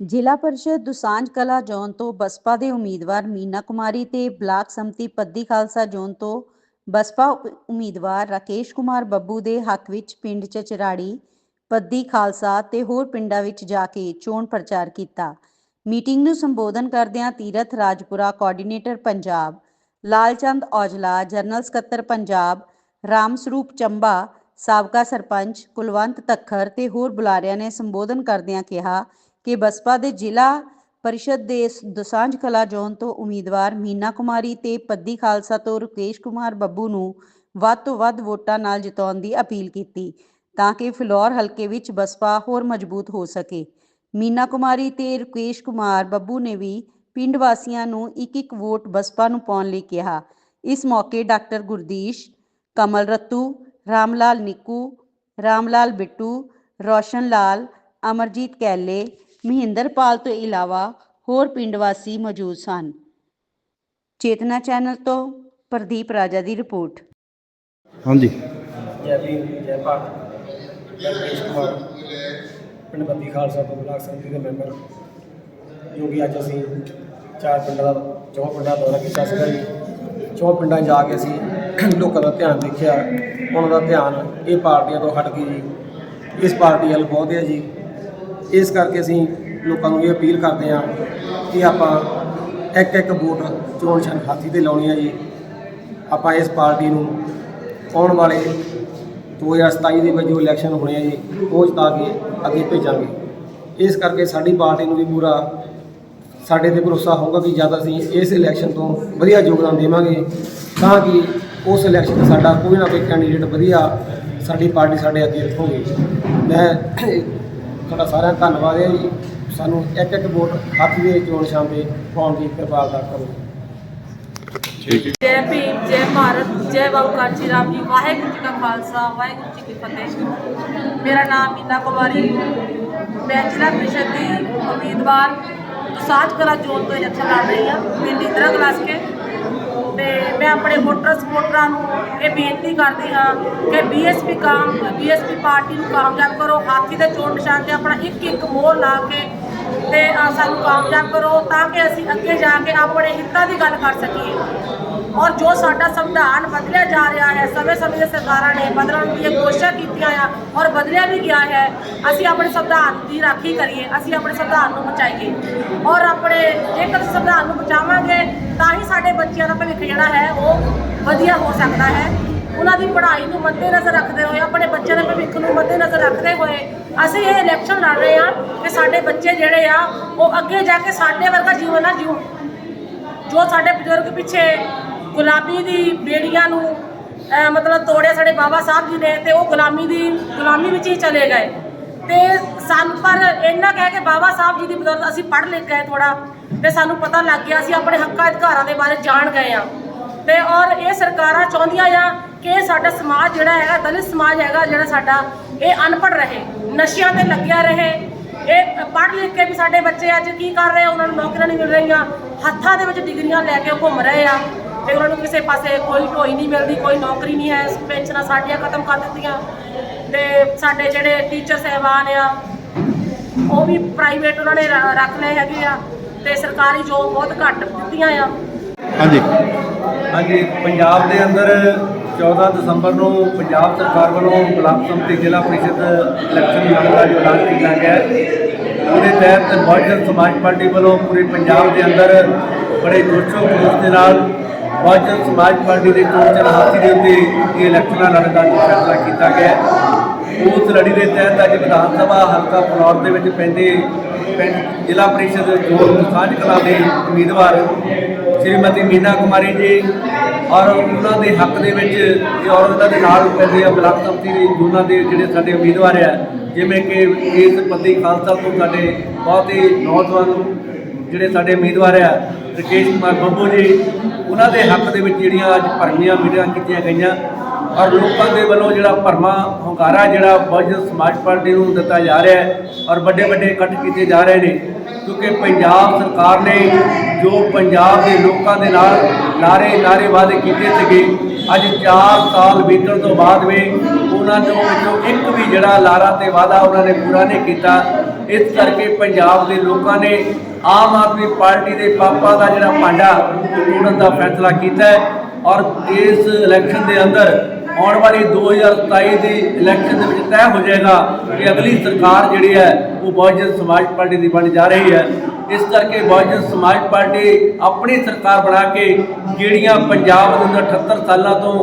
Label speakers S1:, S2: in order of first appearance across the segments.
S1: ਜ਼ਿਲ੍ਹਾ ਪਰਿਸ਼ਦ ਦੁਸਾਂਝ ਕਲਾ ਜ਼ੋਨ ਤੋਂ ਬਸਪਾ ਦੇ ਉਮੀਦਵਾਰ ਮੀਨਾ ਕੁਮਾਰੀ ਤੇ ਬਲਾਕ ਸੰਮਤੀ ਪੱਦੀ ਖਾਲਸਾ ਜ਼ੋਨ ਤੋਂ ਬਸਪਾ ਉਮੀਦਵਾਰ ਰਾਕੇਸ਼ ਕੁਮਾਰ ਬੱਬੂ ਦੇ ਹੱਕ ਵਿੱਚ ਪਿੰਡ ਚਚਰਾੜੀ ਪੱਦੀ ਖਾਲਸਾ ਤੇ ਹੋਰ ਪਿੰਡਾਂ ਵਿੱਚ ਜਾ ਕੇ ਚੋਣ ਪ੍ਰਚਾਰ ਕੀਤਾ। ਮੀਟਿੰਗ ਨੂੰ ਸੰਬੋਧਨ ਕਰਦਿਆਂ ਤੀਰਥ ਰਾਜਪੁਰਾ ਕੋਆਰਡੀਨੇਟਰ ਪੰਜਾਬ, ਲਾਲਚੰਦ ਔਜਲਾ, ਜਨਰਲ ਸਕੱਤਰ ਪੰਜਾਬ, ਰਾਮ ਸਰੂਪ ਚੰਬਾ, ਸਾਬਕਾ ਸਰਪੰਚ ਕੁਲਵੰਤ ਤੱਖਰ ਤੇ ਹੋਰ ਬੁਲਾਰਿਆਂ ਨੇ ਸੰਬੋਧਨ ਕਰਦਿਆਂ ਕਿਹਾ ਕਿ ਬਸਪਾ ਦੇ ਜ਼ਿਲ੍ਹਾ ਪਰਿਸ਼ਦ ਦੇ ਸ- ਕਲਾ ਜ਼ੋਨ ਤੋਂ ਉਮੀਦਵਾਰ ਮੀਨਾ ਕੁਮਾਰੀ ਤੇ ਪੱਦੀ ਖਾਲਸਾ ਤੋਂ ਰੁਕੇਸ਼ ਕੁਮਾਰ ਬੱਬੂ ਨੂੰ ਵੱਧ ਤੋਂ ਵੱਧ ਵੋਟਾਂ ਨਾਲ ਜਿਤਾਉਣ ਦੀ ਅਪੀਲ ਕੀਤੀ ਤਾਂ ਕਿ ਫਿਲੌਰ ਹਲਕੇ ਵਿੱਚ ਬਸਪਾ ਹੋਰ ਮਜ਼ਬੂਤ ਹੋ ਸਕੇ। ਮੀਨਾ ਕੁਮਾਰੀ ਤੇ ਰੁਕੇਸ਼ ਕੁਮਾਰ ਬੱਬੂ ਨੇ ਵੀ ਪਿੰਡ ਵਾਸੀਆਂ ਨੂੰ ਇੱਕ ਇੱਕ ਵੋਟ ਬਸਪਾ ਨੂੰ ਪਾਉਣ ਲਈ ਕਿਹਾ। ਇਸ ਮੌਕੇ ਡਾਕਟਰ ਗੁਰਦੀਸ਼, ਕਮਲ ਰਤੂ, ਰਾਮਲਾਲ ਨਿੱਕੂ, ਰਾਮਲਾਲ ਬਿੱਟੂ, ਰੋਸ਼ਨ ਲਾਲ, ਅਮਰਜੀਤ ਕੈਲੇ ਮਹਿੰਦਰਪਾਲ ਤੋਂ ਇਲਾਵਾ ਹੋਰ ਪਿੰਡ ਵਾਸੀ ਮੌਜੂਦ ਸਨ। ਚੇਤਨਾ ਚੈਨਲ ਤੋਂ ਪ੍ਰਦੀਪ ਰਾਜਾ ਦੀ ਰਿਪੋਰਟ।
S2: ਹਾਂਜੀ।
S3: ਜੈ ਭੀਮ ਜੈ ਭਾਰਤ। ਮੈਂ ਕੁਮਾਰ ਪਿੰਡ ਬੱਦੀ ਖਾਲਸਾ ਤੋਂ ਬਲਾਕ ਸੰਮਤੀ ਦੇ ਮੈਂਬਰ। ਜੋ ਕਿ ਅੱਜ ਅਸੀਂ ਚਾਰ ਪਿੰਡਾਂ ਦਾ ਚੌਂ ਪਿੰਡਾਂ ਦਾ ਦੌਰਾ ਕੀਤਾ ਸੀਗਾ ਜੀ। ਚੌਂ ਪਿੰਡਾਂ ਜਾ ਕੇ ਅਸੀਂ ਲੋਕਾਂ ਦਾ ਧਿਆਨ ਦੇਖਿਆ। ਉਹਨਾਂ ਦਾ ਧਿਆਨ ਇਹ ਪਾਰਟੀਆਂ ਤੋਂ ਹਟ ਕੇ ਜੀ। ਇਸ ਪਾਰਟੀ ਵੱਲ ਬਹੁਤ ਹੈ ਜੀ। ਇਸ ਕਰਕੇ ਅਸੀਂ ਲੋਕਾਂ ਨੂੰ ਇਹ ਅਪੀਲ ਕਰਦੇ ਹਾਂ ਕਿ ਆਪਾਂ ਇੱਕ ਇੱਕ ਵੋਟ ਚੋਣ ਨਿਸ਼ਾਨ ਹਾਥੀ ਤੇ ਲਾਉਣੀ ਹੈ ਜੀ। ਆਪਾਂ ਇਸ ਪਾਰਟੀ ਨੂੰ ਆਉਣ ਵਾਲੇ 2027 ਦੇ ਵਿੱਚ ਜੋ ਇਲੈਕਸ਼ਨ ਹੋਣੇ ਆ ਜੀ, ਉਹ ਜਿਤਾ ਕੇ ਅੱਗੇ ਭੇਜਾਂਗੇ। ਇਸ ਕਰਕੇ ਸਾਡੀ ਪਾਰਟੀ ਨੂੰ ਵੀ ਪੂਰਾ ਸਾਡੇ ਤੇ ਭਰੋਸਾ ਹੋਊਗਾ ਕਿ ਜਦ ਅਸੀਂ ਇਸ ਇਲੈਕਸ਼ਨ ਤੋਂ ਵਧੀਆ ਯੋਗਦਾਨ ਦੇਵਾਂਗੇ, ਤਾਂ ਕਿ ਉਸ ਇਲੈਕਸ਼ਨ 'ਚ ਸਾਡਾ ਕੋਈ ਨਾ ਕੋਈ ਕੈਂਡੀਡੇਟ ਵਧੀਆ ਸਾਡੀ ਪਾਰਟੀ ਸਾਡੇ ਅੱਗੇ ਰੱਖੋਗੇ। ਮੈਂ ਤੁਹਾਡਾ ਸਾਰਿਆਂ ਦਾ ਧੰਨਵਾਦ ਹੈ ਜੀ। ਸਾਨੂੰ ਇੱਕ ਇੱਕ ਵੋਟ ਹੱਥ ਦੇ ਚੋਣ ਤੇ ਪਾਉਣ ਦੀ ਕਿਰਪਾਲਤਾ ਕਰੋ।
S4: ਜੈ ਭੀਮ ਜੈ ਭਾਰਤ ਜੈ ਬਾਬੂ ਕਾਂਚੀ ਰਾਮ ਜੀ। ਵਾਹਿਗੁਰੂ ਜੀ ਕਾ ਖਾਲਸਾ ਵਾਹਿਗੁਰੂ ਜੀ ਕੀ ਫਤਿਹ। ਮੇਰਾ ਨਾਮ ਮੀਨਾ ਕੁਮਾਰੀ। ਮੈਂ ਜ਼ਿਲ੍ਹਾ ਪ੍ਰੀਸ਼ਦ ਦੀ ਉਮੀਦਵਾਰ। ਦੁਸਾਂਝ ਕਲਾ ਜ਼ੋਨ ਤੋਂ ਇਲੈਕਸ਼ਨ ਲੜ ਰਹੀ ਹਾਂ। ਪਿੰਡ ਇੰਦਰਾ ਕਲਾਸ ਕੇ। ਤੇ ਮੈਂ ਆਪਣੇ ਵੋਟਰ ਸਪੋਰਟਰਾਂ ਨੂੰ ਇਹ ਬੇਨਤੀ ਕਰਦੀ ਹਾਂ ਕਿ ਬੀਐਸਪੀ ਕਾਮ ਬੀਐਸਪੀ ਪਾਰਟੀ ਨੂੰ ਕਾਮਯਾਬ ਕਰੋ, ਹਾਥੀ ਦੇ ਚੋਣ ਨਿਸ਼ਾਨ ਤੇ ਆਪਣਾ ਇੱਕ ਇੱਕ ਮੋਹਰ ਲਾ ਕੇ ਤੇ ਸਾਨੂੰ ਕਾਮਯਾਬ ਕਰੋ ਤਾਂ ਕਿ ਅਸੀਂ ਅੱਗੇ ਜਾ ਕੇ ਆਪਣੇ ਹਿੱਤਾਂ ਦੀ ਗੱਲ ਕਰ ਸਕੀਏ। ਔਰ ਜੋ ਸਾਡਾ ਸੰਵਿਧਾਨ ਬਦਲਿਆ ਜਾ ਰਿਹਾ ਹੈ ਸਮੇਂ ਸਮੇਂ ਦੇ ਸਰਕਾਰਾਂ ਨੇ ਬਦਲਣ ਦੀ ਕੋਸ਼ਿਸ਼ਾਂ ਕੀਤੀਆਂ ਆ ਔਰ ਬਦਲਿਆ ਵੀ ਗਿਆ ਹੈ, ਅਸੀਂ ਆਪਣੇ ਸੰਵਿਧਾਨ ਦੀ ਰਾਖੀ ਕਰੀਏ, ਅਸੀਂ ਆਪਣੇ ਸੰਵਿਧਾਨ ਨੂੰ ਬਚਾਈਏ। ਔਰ ਆਪਣੇ ਜੇਕਰ ਸੰਵਿਧਾਨ ਨੂੰ ਬਚਾਵਾਂਗੇ ਤਾਂ ਹੀ ਸਾਡੇ ਬੱਚਿਆਂ ਦਾ ਭਵਿੱਖ ਜਿਹੜਾ ਹੈ ਉਹ ਵਧੀਆ ਹੋ ਸਕਦਾ ਹੈ। ਉਹਨਾਂ ਦੀ ਪੜ੍ਹਾਈ ਨੂੰ ਮੱਦੇਨਜ਼ਰ ਰੱਖਦੇ ਹੋਏ, ਆਪਣੇ ਬੱਚਿਆਂ ਦੇ ਭਵਿੱਖ ਨੂੰ ਮੱਦੇਨਜ਼ਰ ਰੱਖਦੇ ਹੋਏ ਅਸੀਂ ਇਹ ਇਲੈਕਸ਼ਨ ਲੜ ਰਹੇ ਹਾਂ ਕਿ ਸਾਡੇ ਬੱਚੇ ਜਿਹੜੇ ਆ, ਉਹ ਅੱਗੇ ਜਾ ਕੇ ਸਾਡੇ ਵਰਗਾ ਜੀਵਨ ਨਾ ਜਿਉਣ। ਜੋ ਸਾਡੇ ਬਜ਼ੁਰਗ ਪਿੱਛੇ ਗੁਲਾਮੀ ਦੀ ਬੇੜੀਆਂ ਨੂੰ ਮਤਲਬ ਤੋੜਿਆ ਸਾਡੇ ਬਾਬਾ ਸਾਹਿਬ ਜੀ ਨੇ ਤੇ ਉਹ ਗੁਲਾਮੀ ਦੀ, ਗੁਲਾਮੀ ਵਿੱਚ ਹੀ ਚਲੇ ਗਏ। ਤੇ ਸਾਨੂੰ ਪਰ ਇੰਨਾ ਕਹਿ ਕੇ ਬਾਬਾ ਸਾਹਿਬ ਜੀ ਦੀ ਬਦੌਲਤ ਅਸੀਂ ਪੜ੍ਹ ਲਿਖ ਗਏ ਥੋੜਾ ਤੇ ਸਾਨੂੰ ਪਤਾ ਲੱਗ ਗਿਆ ਅਸੀਂ ਆਪਣੇ ਹੱਕਾਂ ਅਧਿਕਾਰਾਂ ਦੇ ਬਾਰੇ ਜਾਣ ਗਏ ਆ। ਤੇ ਔਰ ਇਹ ਸਰਕਾਰਾਂ ਚਾਹੁੰਦੀਆਂ ਆ ਕਿ ਇਹ ਸਾਡਾ ਸਮਾਜ ਜਿਹੜਾ ਹੈਗਾ, ਦਲਿਤ ਸਮਾਜ ਹੈਗਾ, ਜਿਹੜਾ ਸਾਡਾ, ਇਹ ਅਨਪੜ੍ਹ ਰਹੇ, ਨਸ਼ਿਆਂ ਤੇ ਲੱਗਿਆ ਰਹੇ। ਇਹ ਪੜ੍ਹ ਲਿਖ ਕੇ ਵੀ ਸਾਡੇ ਬੱਚੇ ਅੱਜ ਕੀ ਕਰ ਰਹੇ ਆ, ਉਹਨਾਂ ਨੂੰ ਨੌਕਰੀਆਂ ਨਹੀਂ ਮਿਲ ਰਹੀਆਂ, ਹੱਥਾਂ ਦੇ ਵਿੱਚ ਡਿਗਰੀਆਂ ਲੈ ਕੇ ਉਹ ਘੁੰਮ ਰਹੇ ਆ। ਤੇ ਉਹਨਾਂ ਨੂੰ ਕਿਸੇ ਪਾਸੇ ਕੋਈ ਢੋਈ ਨਹੀਂ ਮਿਲਦੀ, ਕੋਈ ਨੌਕਰੀ ਨਹੀਂ ਹੈ, ਪੈਨਸ਼ਨਾਂ ਸਾਡੀਆਂ ਖਤਮ ਕਰ ਦਿੱਤੀਆਂ। ਤੇ ਸਾਡੇ ਜਿਹੜੇ ਟੀਚਰ ਸਹਿਬਾਨ ਆ, ਉਹ ਵੀ ਪ੍ਰਾਈਵੇਟ ਉਹਨਾਂ ਨੇ ਰ- ਰੱਖ ਲਏ ਹੈਗੇ ਆ। ਤੇ ਸਰਕਾਰੀ ਜੋਬ ਬਹੁਤ ਘੱਟ ਦਿੱਤੀਆਂ ਆ
S2: ਹਾਂਜੀ
S5: ਹਾਂਜੀ ਪੰਜਾਬ ਦੇ ਅੰਦਰ 14 ਦਸੰਬਰ ਨੂੰ ਪੰਜਾਬ ਸਰਕਾਰ ਵੱਲੋਂ ਬਲਾਕ ਸੰਮਤੀ ਜ਼ਿਲ੍ਹਾ ਪ੍ਰੀਸ਼ਦ ਇਲੈਕਸ਼ਨ ਲੜਨ ਦਾ ਜੋ ਐਲਾਨ ਕੀਤਾ ਗਿਆ ਹੈ, ਉਹਦੇ ਤਹਿਤ ਬਹੁਜਨ ਸਮਾਜ ਪਾਰਟੀ ਵੱਲੋਂ ਪੂਰੇ ਪੰਜਾਬ ਦੇ ਅੰਦਰ ਬੜੇ ਜੋਸ਼ੋ ਖਰੋਸ਼ ਦੇ ਨਾਲ ਬਹੁਜਨ ਸਮਾਜ ਪਾਰਟੀ ਦੇ ਚੋਣ ਚਰਹਾਤੀ ਦੇ ਉੱਤੇ ਇਹ ਇਲੈਕਸ਼ਨਾਂ ਲੜਨ ਦਾ ਜੋ ਫੈਸਲਾ ਕੀਤਾ ਗਿਆ। ਉਸ ਲੜੀ ਦੇ ਤਹਿਤ ਅੱਜ ਵਿਧਾਨ ਸਭਾ ਹਲਕਾ ਫਲੌਰ ਦੇ ਵਿੱਚ ਪੈਂਦੇ ਪਿੰਡ ਜ਼ਿਲ੍ਹਾ ਪ੍ਰੀਸ਼ਦ ਜੋਨ ਸਾਂਝ ਕਲਾ ਦੇ ਉਮੀਦਵਾਰ ਸ਼੍ਰੀਮਤੀ ਮੀਨਾ ਕੁਮਾਰੀ ਜੀ ਔਰ ਉਹਨਾਂ ਦੇ ਹੱਕ ਦੇ ਵਿੱਚ ਔਰ ਉਹਨਾਂ ਦੇ ਨਾਲ ਪੈਂਦੇ ਆ ਬਲਾਕ ਸੰਮਤੀ ਦੇ ਉਹਨਾਂ ਦੇ ਜਿਹੜੇ ਸਾਡੇ ਉਮੀਦਵਾਰ ਆ, ਜਿਵੇਂ ਕਿ ਇਸ ਪੱਦੀ ਖਾਲਸਾ ਤੋਂ ਸਾਡੇ ਬਹੁਤ ਹੀ ਨੌਜਵਾਨ ਜਿਹੜੇ ਸਾਡੇ ਉਮੀਦਵਾਰ ਆ, ਰਕੇਸ਼ ਕੁਮਾਰ ਬੱਬੂ ਜੀ, ਉਹਨਾਂ ਦੇ ਹੱਕ ਦੇ ਵਿੱਚ ਜਿਹੜੀਆਂ ਅੱਜ ਭਰਮੀਆਂ ਮੀਟਿੰਗਾਂ ਕੀਤੀਆਂ ਗਈਆਂ। ਔਰ ਲੋਕਾਂ ਦੇ ਵੱਲੋਂ ਜਿਹੜਾ ਭਰਮਾ ਹੁੰਗਾਰਾ ਜਿਹੜਾ ਬਹੁਜਨ ਸਮਾਜ ਪਾਰਟੀ ਨੂੰ ਦਿੱਤਾ ਜਾ ਰਿਹਾ ਹੈ ਔਰ ਵੱਡੇ ਵੱਡੇ ਇਕੱਠ ਕੀਤੇ ਜਾ ਰਹੇ ਨੇ, ਕਿਉਂਕਿ ਪੰਜਾਬ ਸਰਕਾਰ ਨੇ ਜੋ ਪੰਜਾਬ ਦੇ ਲੋਕਾਂ ਦੇ ਨਾਲ ਨਾਰੇ ਨਾਰੇ ਵਾਅਦੇ ਕੀਤੇ ਸੀਗੇ, ਅੱਜ 4 ਸਾਲ ਬੀਤਣ ਤੋਂ ਬਾਅਦ ਵੀ ਉਹਨਾਂ ਦੇ ਵਿੱਚੋਂ ਇੱਕ ਵੀ ਜਿਹੜਾ ਲਾਰਾ ਤੇ ਵਾਅਦਾ ਉਹਨਾਂ ਨੇ ਪੂਰਾ ਨਹੀਂ ਕੀਤਾ। ਇਸ ਕਰਕੇ ਪੰਜਾਬ ਦੇ ਲੋਕਾਂ ਨੇ ਆਮ ਆਦਮੀ ਪਾਰਟੀ ਦੇ ਪਾਪਾ ਦਾ ਜਿਹੜਾ ਭਾਂਡਾ ਉਹ ਤੋੜਨ ਦਾ ਫੈਸਲਾ ਕੀਤਾ ਹੈ। ਔਰ ਇਸ ਇਲੈਕਸ਼ਨ ਦੇ ਅੰਦਰ ਆਉਣ ਵਾਲੀ 2027 ਦੀ ਇਲੈਕਸ਼ਨ ਦੇ ਵਿੱਚ ਤੈਅ ਹੋ ਜਾਏਗਾ ਕਿ ਅਗਲੀ ਸਰਕਾਰ ਜਿਹੜੀ ਹੈ, ਉਹ ਬਹੁਜਨ ਸਮਾਜ ਪਾਰਟੀ ਦੀ ਬਣ ਜਾ ਰਹੀ ਹੈ। ਇਸ ਕਰਕੇ ਬਹੁਜਨ ਸਮਾਜ ਪਾਰਟੀ ਆਪਣੀ ਸਰਕਾਰ ਬਣਾ ਕੇ ਜਿਹੜੀਆਂ ਪੰਜਾਬ ਦੇ ਅੰਦਰ 78 ਸਾਲਾਂ ਤੋਂ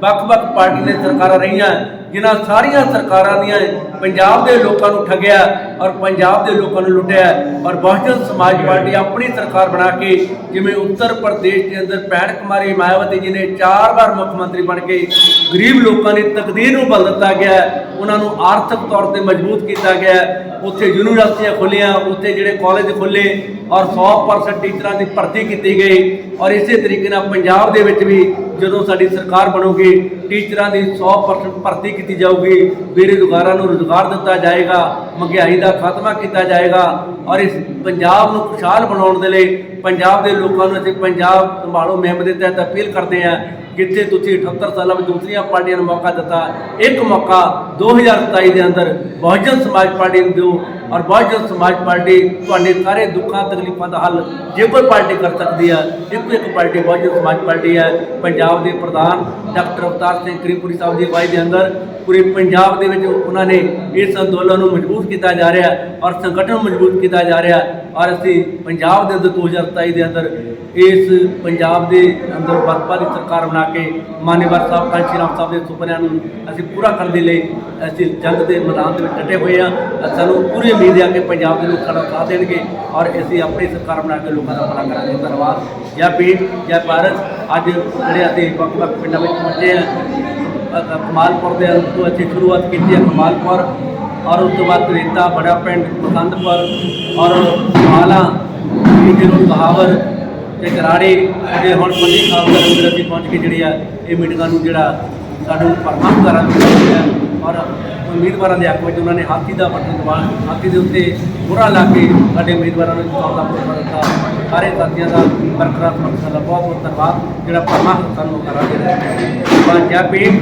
S5: ਵੱਖ-ਵੱਖ ਪਾਰਟੀ ਨੇ ਸਰਕਾਰਾਂ ਰਹੀਆਂ ਜਿਨ੍ਹਾਂ ਸਾਰੀਆਂ ਸਰਕਾਰਾਂ ਦੀਆਂ ਪੰਜਾਬ ਦੇ ਲੋਕਾਂ ਨੂੰ ਠੱਗਿਆ ਔਰ ਪੰਜਾਬ ਦੇ ਲੋਕਾਂ ਨੂੰ ਲੁੱਟਿਆ ਔਰ ਬਹੁਜਨ ਸਮਾਜ ਪਾਰਟੀ ਆਪਣੀ ਸਰਕਾਰ ਬਣਾ ਕੇ ਜਿਵੇਂ ਉੱਤਰ ਪ੍ਰਦੇਸ਼ ਦੇ ਅੰਦਰ ਭੈਣ ਕੁਮਾਰੀ ਮਾਇਆਵਤੀ ਜੀ ਨੇ ਚਾਰ ਵਾਰ ਮੁੱਖ ਮੰਤਰੀ ਬਣ ਕੇ ਗਰੀਬ ਲੋਕਾਂ ਦੀ ਤਕਦੀਰ ਨੂੰ ਬਦਲ ਦਿੱਤਾ ਗਿਆ, ਉਹਨਾਂ ਨੂੰ ਆਰਥਿਕ ਤੌਰ ਤੇ ਮਜ਼ਬੂਤ ਕੀਤਾ ਗਿਆ, ਉੱਥੇ ਯੂਨੀਵਰਸਿਟੀਆਂ ਖੁੱਲੀਆਂ ਉੱਥੇ ਜਿਹੜੇ ਕਾਲਜ ਖੁੱਲੇ ਔਰ 100% ਟੀਚਰਾਂ ਦੀ ਭਰਤੀ ਕੀਤੀ ਗਈ ਔਰ ਇਸੇ ਤਰੀਕੇ ਨਾਲ ਪੰਜਾਬ ਦੇ ਵਿੱਚ ਵੀ ਜਦੋਂ ਸਾਡੀ ਸਰਕਾਰ ਬਣੂਗੀ, ਟੀਚਰਾਂ ਦੀ 100% ਭਰਤੀ ਕੀਤੀ ਜਾਊਗੀ ਬੇਰੁਜ਼ਗਾਰਾਂ ਨੂੰ ਰੁਜ਼ਗਾਰ ਦਿੱਤਾ ਜਾਏਗਾ, ਮਹਿੰਗਾਈ ਦਾ ਖਾਤਮਾ ਕੀਤਾ ਜਾਏਗਾ ਔਰ ਇਸ ਪੰਜਾਬ ਨੂੰ ਖੁਸ਼ਹਾਲ ਬਣਾਉਣ ਦੇ ਲਈ ਪੰਜਾਬ ਦੇ ਲੋਕਾਂ ਨੂੰ ਅਸੀਂ ਪੰਜਾਬ ਸੰਭਾਲੋ ਮਹਿਮ ਦੇ ਤਹਿਤ ਅਪੀਲ ਕਰਦੇ ਹਾਂ ਜਿੱਥੇ ਤੁਸੀਂ 78 ਸਾਲਾਂ ਵਿੱਚ ਦੂਸਰੀਆਂ ਪਾਰਟੀਆਂ ਨੂੰ ਮੌਕਾ ਦਿੱਤਾ, ਇੱਕ ਮੌਕਾ 2027 ਦੇ ਅੰਦਰ ਬਹੁਜਨ ਸਮਾਜ ਪਾਰਟੀ ਨੂੰ ਦਿਓ ਔਰ ਬਹੁਜਨ ਸਮਾਜ ਪਾਰਟੀ ਤੁਹਾਡੇ ਸਾਰੇ ਦੁੱਖਾਂ, ਤਕਲੀਫਾਂ ਦਾ ਹੱਲ ਜੇ ਕੋਈ ਪਾਰਟੀ ਕਰ ਸਕਦੀ ਹੈ ਇੱਕੋ ਇੱਕ ਪਾਰਟੀ ਬਹੁਜਨ ਸਮਾਜ ਪਾਰਟੀ ਹੈ ਪੰਜਾਬ ਦੇ ਪ੍ਰਧਾਨ ਡਾਕਟਰ ਅਵਤਾਰ ਸਿੰਘ ਕਰੀਮਪੁਰੀ ਸਾਹਿਬ ਦੀ ਅਗਵਾਈ ਦੇ ਅੰਦਰ, ਪੂਰੇ ਪੰਜਾਬ ਦੇ ਵਿੱਚ ਉਹਨਾਂ ਨੇ ਇਸ ਅੰਦੋਲਨ ਨੂੰ ਮਜ਼ਬੂਤ ਕੀਤਾ ਜਾ ਰਿਹਾ ਔਰ ਸੰਗਠਨ ਨੂੰ ਮਜ਼ਬੂਤ ਕੀਤਾ ਜਾ ਰਿਹਾ ਔਰ ਅਸੀਂ ਪੰਜਾਬ ਦੇ ਅੰਦਰ 2027 ਦੇ ਅੰਦਰ ਇਸ ਪੰਜਾਬ ਦੇ ਅੰਦਰ ਬਸਪਾ ਦੀ ਸਰਕਾਰ ਬਣਾ ਕੇ ਮਾਨੇਵਾਰ ਸਾਹਿਬ ਕਾਂਚੀ ਰਾਮ ਸਾਹਿਬ ਦੇ ਸੁਪਨਿਆਂ ਨੂੰ ਅਸੀਂ ਪੂਰਾ ਕਰਨ ਦੇ ਲਈ ਅਸੀਂ ਜੰਗ ਦੇ ਮੈਦਾਨ ਦੇ ਵਿੱਚ ਡਟੇ ਹੋਏ ਹਾਂ। ਸਾਨੂੰ ਪੂਰੀ ਉਮੀਦ ਹੈ ਕਿ ਪੰਜਾਬ ਦੇ ਲੋਕ ਖੜਾ ਸਾਥ ਦੇਣਗੇ ਔਰ ਅਸੀਂ ਆਪਣੀ ਸਰਕਾਰ ਬਣਾ ਕੇ ਲੋਕਾਂ ਦਾ ਭਲਾ ਕਰਾਂਗੇ। ਧੰਨਵਾਦ। ਜੈ ਭੀਮ, ਜੈ ਭਾਰਤ। ਅੱਜ ਜਿਹੜੇ ਅਸੀਂ ਵੱਖ ਵੱਖ ਪਿੰਡਾਂ ਵਿੱਚ ਪਹੁੰਚੇ ਹਾਂ ਕਮਾਲਪੁਰ ਦੇ ਤੋਂ ਅਸੀਂ ਸ਼ੁਰੂਆਤ ਕੀਤੀ ਹੈ ਕਮਾਲਪੁਰ ਔਰ ਉਸ ਤੋਂ ਬਾਅਦ ਰੇਤਾ, ਬੜਾ ਪਿੰਡ ਪਸੰਦਪੁਰ ਔਰ ਮਾਲਾ, ਜਿਹਨੂੰ ਕਹਾਵਰ ਤੇ ਕਰਾੜੇ ਤੇ ਹੁਣ ਪੱਲੀ ਸਾਹਿਬ ਦੇ ਅਸੀਂ ਪਹੁੰਚ ਕੇ ਜਿਹੜੀ ਆ, ਇਹ ਮੀਟਿੰਗਾਂ ਨੂੰ ਜਿਹੜਾ ਸਾਨੂੰ ਪ੍ਰਬੰਧ ਕਰਨ ਹੈ। ਔਰ ਉਮੀਦਵਾਰਾਂ ਦੇ ਹੱਕ ਵਿੱਚ ਉਹਨਾਂ ਨੇ ਹਾਥੀ ਦਾ ਬਟਨ ਦਬਾ ਹਾਥੀ ਦੇ ਉੱਤੇ ਬੁਰਾ ਲਾ ਕੇ ਸਾਡੇ ਉਮੀਦਵਾਰਾਂ ਨੂੰ ਜਿਤਾਉਣ ਪ੍ਰੋਗਰਾਮ ਦਿੱਤਾ। ਸਾਰੇ ਸਾਥੀਆਂ ਦਾ ਬਰਕਰਾਰ ਸਮਰਥਨ ਦਾ ਬਹੁਤ ਬਹੁਤ ਧੰਨਵਾਦ। ਜਿਹੜਾ ਪਰਮਾਤਮਾ ਸਾਨੂੰ ਕਰਾ ਦੇ ਰਿਹਾ। ਹੈ ਜੈ ਭੀਮ।